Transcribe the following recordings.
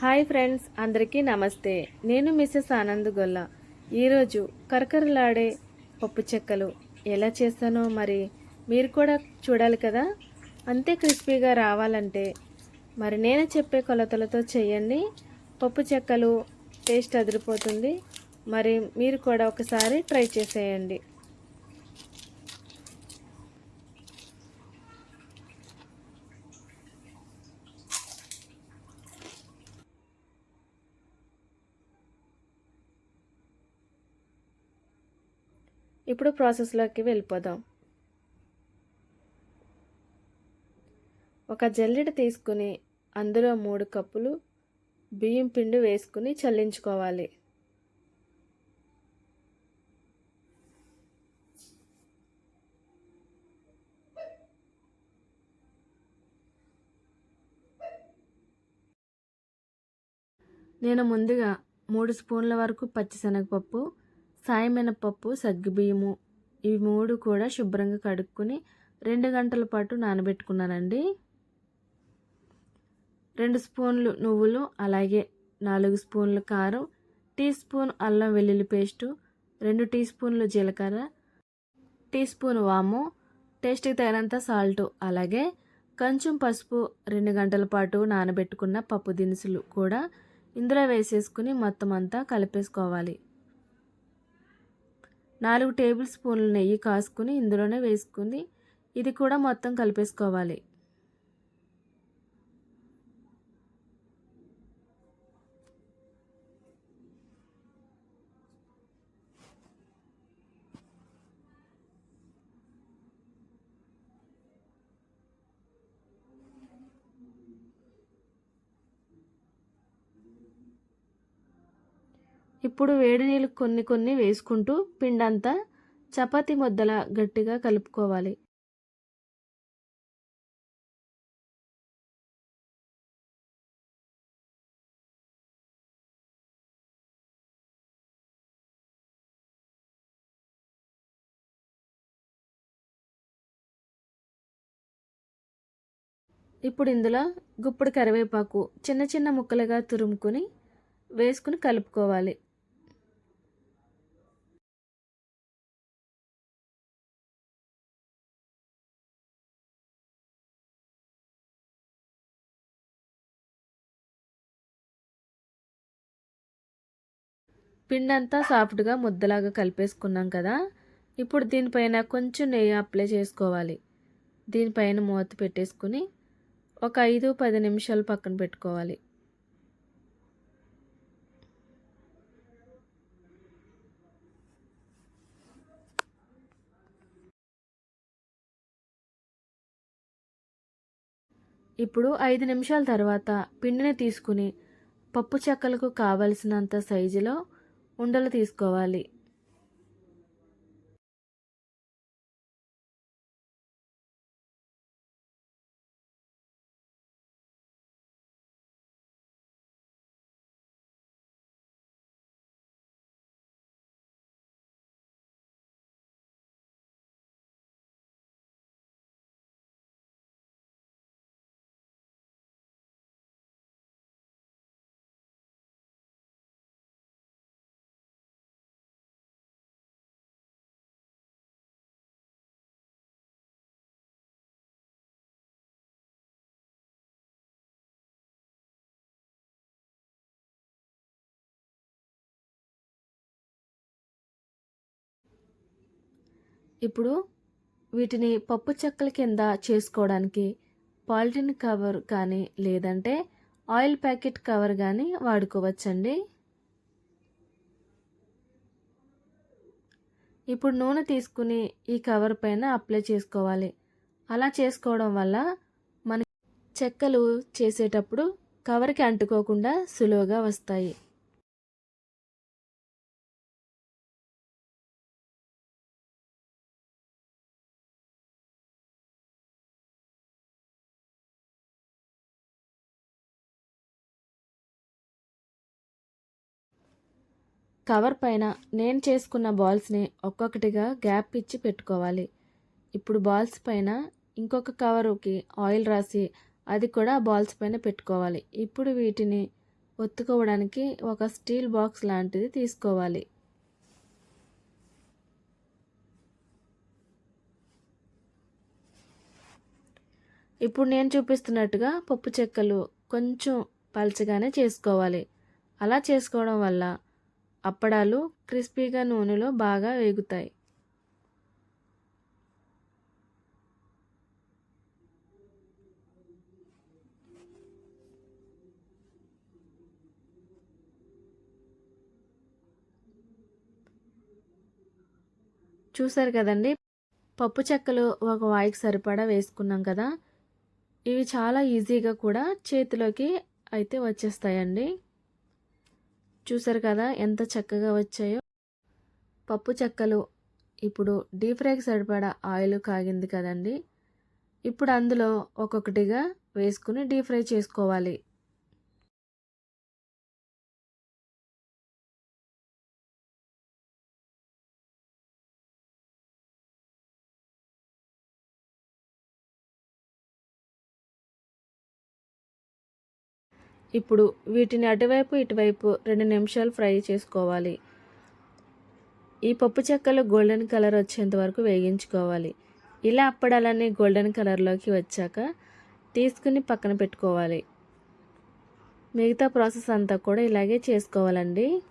Hi friends అందరికీ నమస్తే. నేను మిస్సెస్ ఆనంద్ గొల్ల. ఈరోజు కరకరలాడే పప్పు చెక్కలు ఎలా చేస్తానో మరి మీరు కూడా చూడాలి కదా? అంతే క్రిస్పీగా రావాలంటే మరి నేను చెప్పే కొలతలతో చేయండి. పప్పు చెక్కలు టేస్ట్ అదిరిపోతుంది. మరి మీరు కూడా ఒకసారి ట్రై చేసేయండి. ఇప్పుడు ప్రాసెస్లోకి వెళ్ళిపోదాం. ఒక జల్లెడ తీసుకుని అందులో మూడు కప్పులు బియ్యం పిండి వేసుకుని చల్లించుకోవాలి. నేను ముందుగా మూడు స్పూన్ల వరకు పచ్చిశనగపప్పు సాయమినపప్పు సగ్గుబియ్యము ఇవి మూడు కూడా శుభ్రంగా కడుక్కొని రెండు గంటల పాటు నానబెట్టుకున్నానండి. రెండు స్పూన్లు నువ్వులు అలాగే నాలుగు స్పూన్లు కారం టీ స్పూన్ అల్లం వెల్లుల్లి పేస్టు రెండు టీ స్పూన్లు జీలకర్ర టీ స్పూన్ వాము టేస్ట్కి తగినంత సాల్ట్ అలాగే కొంచెం పసుపు రెండు గంటల పాటు నానబెట్టుకున్న పప్పు దినుసులు కూడా ఇందులో వేసేసుకుని మొత్తం అంతా కలిపేసుకోవాలి. నాలుగు టేబుల్ స్పూన్ల నెయ్యి కాసుకుని ఇందులోనే వేసుకుని ఇది కూడా మొత్తం కలిపేసుకోవాలి. ఇప్పుడు వేడి నీళ్ళు కొన్ని కొన్ని వేసుకుంటూ పిండంతా చపాతి ముద్దల గట్టిగా కలుపుకోవాలి. ఇప్పుడు ఇందులో గుప్పుడు కరివేపాకు చిన్న చిన్న ముక్కలుగా తురుముకొని వేసుకుని కలుపుకోవాలి. పిండి అంతా సాఫ్ట్గా ముద్దలాగా కలిపేసుకున్నాం కదా ఇప్పుడు దీనిపైన కొంచెం నెయ్యి అప్లై చేసుకోవాలి. దీనిపైన మూత పెట్టేసుకుని ఒక ఐదు పది నిమిషాలు పక్కన పెట్టుకోవాలి. ఇప్పుడు ఐదు నిమిషాల తర్వాత పిండిని తీసుకుని పప్పు చెక్కలకు కావలసినంత సైజులో ఉండలు తీసుకోవాలి. ఇప్పుడు వీటిని పప్పు చెక్కల కింద చేసుకోవడానికి పాలిథిన్ కవర్ కానీ లేదంటే ఆయిల్ ప్యాకెట్ కవర్ కానీ వాడుకోవచ్చండి. ఇప్పుడు నూనె తీసుకుని ఈ కవర్ పైన అప్లై చేసుకోవాలి. అలా చేసుకోవడం వల్ల మన చెక్కలు చేసేటప్పుడు కవర్కి అంటుకోకుండా సులువుగా వస్తాయి. కవర్ పైన నేను చేసుకున్న బాల్స్ని ఒక్కొక్కటిగా గ్యాప్ ఇచ్చి పెట్టుకోవాలి. ఇప్పుడు బాల్స్ పైన ఇంకొక కవరుకి ఆయిల్ రాసి అది కూడా బాల్స్ పైన పెట్టుకోవాలి. ఇప్పుడు వీటిని ఒత్తుకోవడానికి ఒక స్టీల్ బాక్స్ లాంటిది తీసుకోవాలి. ఇప్పుడు నేను చూపిస్తున్నట్టుగా పప్పు చెక్కలు కొంచెం పలచగానే చేసుకోవాలి. అలా చేసుకోవడం వల్ల అప్పడాలు క్రిస్పీగా నూనెలో బాగా వేగుతాయి. చూసారు కదండి పప్పు చెక్కలు ఒక వాయికి సరిపడా వేసుకున్నాం కదా ఇవి చాలా ఈజీగా కూడా చేతిలోకి అయితే వచ్చేస్తాయండి. చూసారు కదా ఎంత చక్కగా వచ్చాయో? పప్పు చెక్కలు. ఇప్పుడు డీప్ ఫ్రైకి సరిపడా ఆయిల్ కాగింది కదండి. ఇప్పుడు అందులో ఒక్కొక్కటిగా వేసుకుని డీప్ ఫ్రై చేసుకోవాలి. ఇప్పుడు వీటిని అటువైపు ఇటువైపు రెండు నిమిషాలు ఫ్రై చేసుకోవాలి. ఈ పప్పు చెక్కలు గోల్డెన్ కలర్ వచ్చేంత వరకు వేగించుకోవాలి. ఇలా అప్పడాలన్నీ గోల్డెన్ కలర్లోకి వచ్చాక తీసుకుని పక్కన పెట్టుకోవాలి. మిగతా ప్రాసెస్ అంతా కూడా ఇలాగే చేసుకోవాలండి.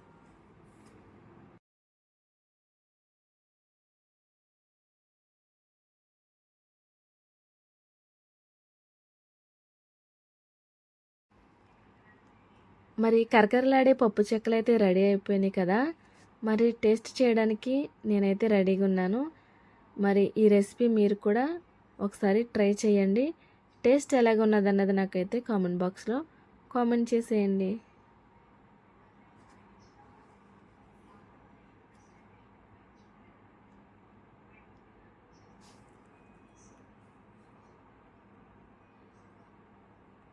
మరి కరకరలాడే పప్పు చెక్కలు అయితే రెడీ అయిపోయినాయి కదా మరి టేస్ట్ చేయడానికి నేనైతే రెడీగా ఉన్నాను. మరి ఈ రెసిపీ మీరు కూడా ఒకసారి ట్రై చేయండి. టేస్ట్ ఎలాగ ఉన్నదన్నది నాకైతే కామెంట్ బాక్స్లో కామెంట్ చేసేయండి.